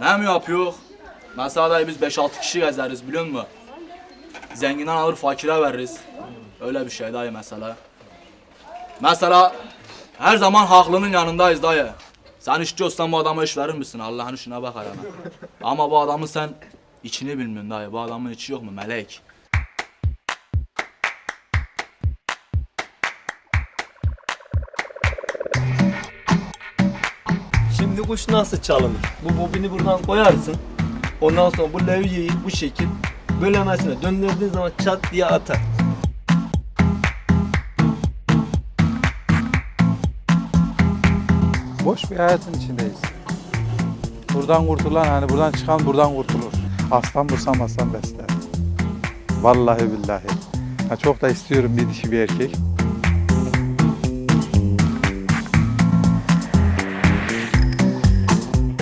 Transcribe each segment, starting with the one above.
Ne mi yapıyor? Mesela biz 5-6 kişi gezeriz biliyor musun? Zenginden alır fakire veririz. Öyle bir şey dayı mesela. Mesela her zaman haklının yanındayız dayı. Sen işçi olsan bu adama iş verir misin? Allah'ın işine bakar hemen. Ama bu adamın sen içini bilmiyorsun dayı. Bu adamın içi yok mu melek? Şimdi kuş nasıl çalınır? Bu bobini buradan koyarsın. Ondan sonra bu levyeyi bu şekil bölemesine döndürdüğün zaman çat diye atar. Boş bir hayatın içindeyiz. Buradan kurtulan hani buradan çıkan buradan kurtulur. Aslan vursam aslan besler. Vallahi billahi. Ha, çok da istiyorum bir dişi bir erkek.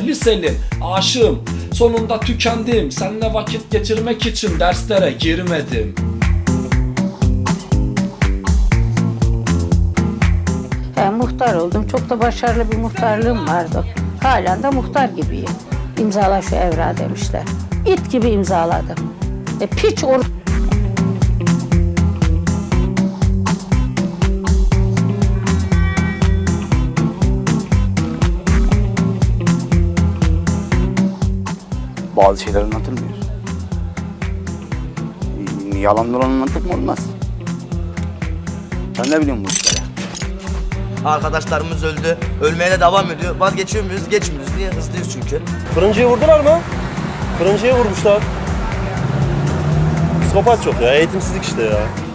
Liseli, aşığım. Sonunda tükendim. Seninle vakit geçirmek için derslere girmedim. He, muhtar oldum. Çok da başarılı bir muhtarlığım vardı. Halen de muhtar gibiyim. İmzala şu evra demişler. İt gibi imzaladım. E, piç or bazı şeyler anlatılmıyor. Yalan dolan anlattık mı olmaz. Sen ne biliyorsun bu işleri? Arkadaşlarımız öldü. Ölmeye de devam ediyor. Vazgeçiyor muyuz? Geçmiyoruz. Niye? Hızlıyız çünkü. Fırıncıyı vurdular mı? Fırıncıyı vurmuşlar. Psikopat çok ya, eğitimsizlik işte ya.